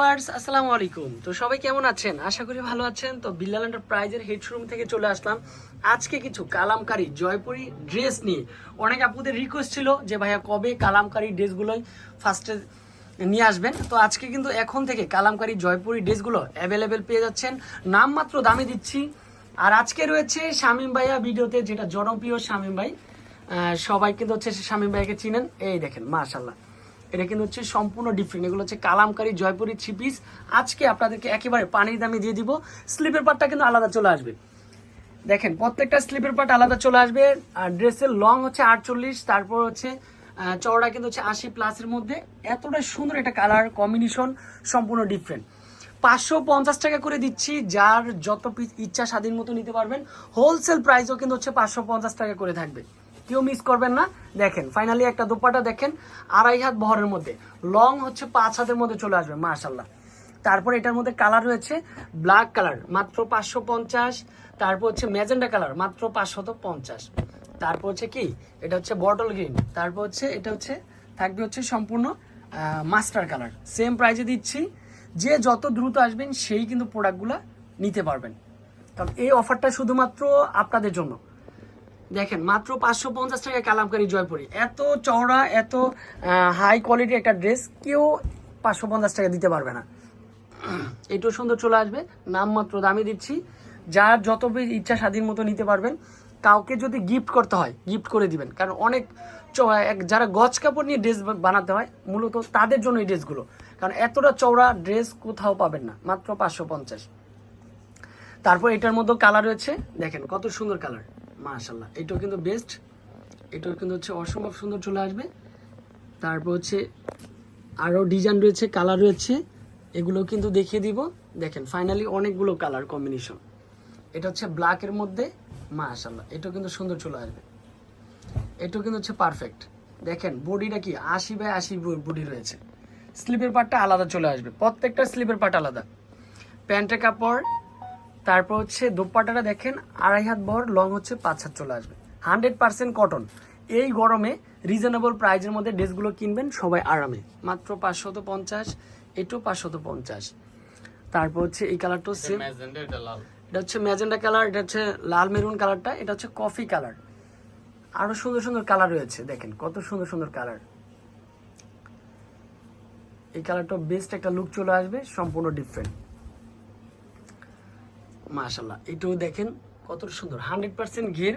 Viewers, আসসালামু আলাইকুম। তো সবাই কেমন আছেন? আশা করি ভালো আছেন। তো বিল্লাল এন্টারপ্রাইজের হেড শোরুম থেকে চলে আসলাম। আজকে কিছু কালামকারি জয়পুরি ড্রেস নিয়ে। অনেক আপুদের রিকোয়েস্ট ছিল যে, ভাইয়া, কবে কালামকারি ড্রেসগুলোই ফার্স্টে নিয়ে আসবেন? তো আজকে কিন্তু এখন থেকে কালামকারী জয়পুরি ড্রেসগুলো অ্যাভেলেবেল পেয়ে যাচ্ছেন। নামমাত্র দামে দিচ্ছি। আর আজকে রয়েছে শামীম ভাইয়া ভিডিওতে, যেটা জনপ্রিয় শামীম ভাই। সবাই কিন্তু হচ্ছে শামীম ভাইকে চিনেন। এই দেখেন মাশাল্লাহ এটা কিন্তু হচ্ছে সম্পূর্ণ ডিফারেন্ট এগুলো হচ্ছে কালামকারী জয়পুরি থ্রি পিস আজকে আপনাদেরকে একেবারে পানির দামে দিয়ে দিব। স্লিপের পাটটা কিন্তু আলাদা চলে আসবে। দেখেন, প্রত্যেকটা স্লিপের পার্ট আলাদা চলে আসবে। আর ড্রেসের লং হচ্ছে আটচল্লিশ, তারপর হচ্ছে চওড়া কিন্তু হচ্ছে আশি প্লাসের মধ্যে। এতটা সুন্দর একটা কালার কম্বিনেশন সম্পূর্ণ ডিফারেন্ট পাঁচশো পঞ্চাশ টাকা করে দিচ্ছি। যার যত ইচ্ছা স্বাধীন মতো নিতে পারবেন। হোলসেল প্রাইসও কিন্তু হচ্ছে পাঁচশো পঞ্চাশ টাকা করে থাকবে। কেউ মিস করবেন না। দেখেন ফাইনালি একটা দোপাটা দেখেন, আড়াই হাত বহরের মধ্যে। লং হচ্ছে পাঁচ হাতের মধ্যে চলে আসবে মাশাল্লাহ তারপর এটার মধ্যে কালার রয়েছে ব্ল্যাক কালার মাত্র পাঁচশো পঞ্চাশ। তারপর হচ্ছে ম্যাজেন্ডা কালার মাত্র পাঁচশত পঞ্চাশ। তারপর হচ্ছে কি? এটা হচ্ছে বটল গ্রিন তারপর হচ্ছে, এটা হচ্ছে, থাকবে হচ্ছে সম্পূর্ণ মাস্টার কালার সেম প্রাইজে দিচ্ছি। যে যত দ্রুত আসবেন, সেই কিন্তু প্রোডাক্টগুলো নিতে পারবেন। কারণ এই অফারটা শুধুমাত্র আপনাদের জন্য। দেখেন, মাত্র পাঁচশো পঞ্চাশ টাকায় কালামকারী জয়পুরি। এত চওড়া, এত হাই কোয়ালিটি একটা ড্রেস কেউ পাঁচশো পঞ্চাশ টাকা দিতে পারবে না। এটাও সুন্দর চলে আসবে। নামমাত্র দামে দিচ্ছি। যার যত ইচ্ছা স্বাধীন মতো নিতে পারবেন। কাউকে যদি গিফট করতে হয় গিফট করে দিবেন। কারণ অনেক যারা গজ কাপড় নিয়ে ড্রেস বানাতে হয়, মূলত তাদের জন্য এই ড্রেসগুলো কারণ এতটা চওড়া ড্রেস কোথাও পাবেন না। মাত্র পাঁচশো পঞ্চাশ। তারপর এটার মধ্যে কালার রয়েছে। দেখেন, কত সুন্দর কালার মাশাল্লাহ এটাও কিন্তু বেস্ট এটাও কিন্তু হচ্ছে অসম্ভব সুন্দর চলে আসবে। তারপর হচ্ছে আরও ডিজাইন রয়েছে কালার রয়েছে এগুলো কিন্তু দেখিয়ে দিব। দেখেন ফাইনালি অনেকগুলো কালার কম্বিনেশন এটা হচ্ছে ব্ল্যাকের মধ্যে মাশাল্লাহ এটাও কিন্তু সুন্দর চলে আসবে। এটাও কিন্তু হচ্ছে পারফেক্ট দেখেন, বডিটা কি, আশি বাই আশি বডি রয়েছে। স্লিপের পার্টটা আলাদা চলে আসবে, প্রত্যেকটা স্লিপের পার্ট আলাদা। প্যান্টের কাপড় তারপর হচ্ছে দোপাটাটা দেখেন আড়াই হাত বহর লং হচ্ছে পাঁচ হাত চলে আসবে। হান্ড্রেড পার্সেন্ট কটন এই গরমে রিজনেবল প্রাইজের মধ্যে ড্রেসগুলো কিনবেন সবাই আরামে। মাত্র পাঁচশত পঞ্চাশ এটাও পাঁচশত পঞ্চাশ। তারপর হচ্ছে এই কালারটা এটা এটা হচ্ছে ম্যাজেন্ডা কালার এটা হচ্ছে লাল মেরুন কালারটা এটা হচ্ছে কফি কালার আরও সুন্দর সুন্দর কালার রয়েছে দেখেন কত সুন্দর সুন্দর কালার এই কালারটা বেস্ট একটা লুক চলে আসবে সম্পূর্ণ ডিফারেন্ট মাশাল্লাহ এটাও দেখেন কত সুন্দর, হান্ড্রেড পার্সেন্ট ঘির।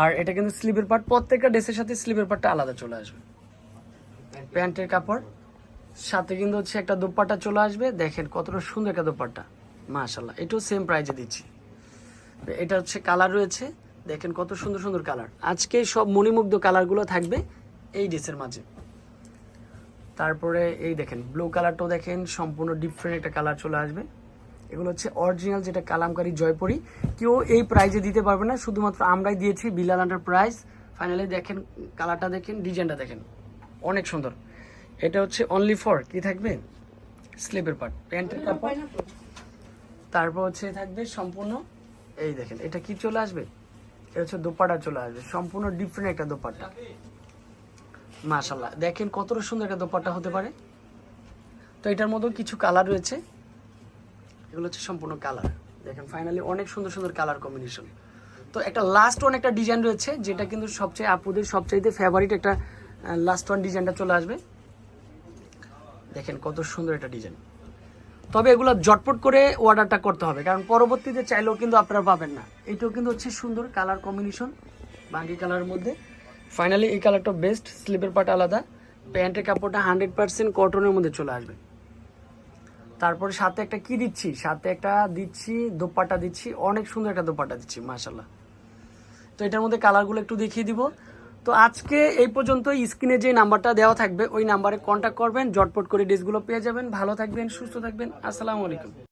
আর এটা কিন্তু স্লিপের পার্ট, প্রত্যেকটা ড্রেসের সাথে স্লিপের পার্টটা আলাদা চলে আসবে। প্যান্টের কাপড়, সাথে কিন্তু হচ্ছে একটা দোপাট্টা চলে আসবে। দেখেন কতটা সুন্দর একটা দোপাট্টা মাশাল্লাহ এটাও সেম প্রাইজে দিচ্ছি। এটা হচ্ছে কালার রয়েছে, দেখেন কত সুন্দর সুন্দর কালার আজকে সব মণিমুগ্ধ কালারগুলো থাকবে এই ড্রেসের মাঝে। তারপরে এই দেখেন ব্লু কালারটাও দেখেন, সম্পূর্ণ ডিফারেন্ট একটা কালার চলে আসবে। এগুলো হচ্ছে অরিজিনাল যেটা কালামকারী জয়পুরি। কেউ এই প্রাইজে দিতে পারবে না শুধুমাত্র আমরাই দিয়েছি বিলাল আন্ডার প্রাইস ফাইনালি দেখেন কালারটা দেখেন ডিজাইনটা দেখেন। অনেক সুন্দর। এটা হচ্ছে অনলি ফর কি থাকবে? স্লিপের পার্ট প্যান্টের কাপড়। তারপর হচ্ছে থাকবে সম্পূর্ণ এই দেখেন এটা কি চলে আসবে? এটা হচ্ছে দোপাটা চলে আসবে সম্পূর্ণ ডিফারেন্ট একটা দোপাটা। মাশাল্লাহ দেখেন কতটা সুন্দর একটা দোপাট্টা হতে পারে। তো এটার মধ্যেও কিছু কালার রয়েছে। এগুলো হচ্ছে সম্পূর্ণ কালার দেখেন ফাইনালি অনেক সুন্দর সুন্দর কালার কম্বিনেশন তো একটা লাস্ট ওয়ান একটা ডিজাইন রয়েছে, যেটা কিন্তু সবচেয়ে আপুদের সবচাইতে ফেভারিট একটা লাস্ট ওয়ান ডিজাইনটা চলে আসবে। দেখেন কত সুন্দর একটা ডিজাইন তবে এগুলো জটপট করে অর্ডারটা করতে হবে, কারণ পরবর্তীতে চাইলেও কিন্তু আপনারা পাবেন না। এটাও কিন্তু হচ্ছে সুন্দর কালার কম্বিনেশন বাঙ্গি কালারের মধ্যে। ফাইনালি এই কালারটা বেস্ট স্লিপের পার্ট আলাদা। প্যান্টের কাপড়টা হান্ড্রেড পার্সেন্ট কটনের মধ্যে চলে আসবে। তারপরে সাথে একটা কি দিচ্ছি? সাথে একটা দিচ্ছি, দোপাট্টা দিচ্ছি, অনেক সুন্দর একটা দোপাট্টা দিচ্ছি মাসাল্লাহ তো এটার মধ্যে কালারগুলো একটু দেখিয়ে দিব। তো আজকে এই পর্যন্ত স্ক্রিনে যে নাম্বারটা দেওয়া থাকবে, ওই নাম্বারে কন্ট্যাক্ট করবেন, জটপট করে ড্রেসগুলো পেয়ে যাবেন। ভালো থাকবেন, সুস্থ থাকবেন। আসসালামু আলাইকুম।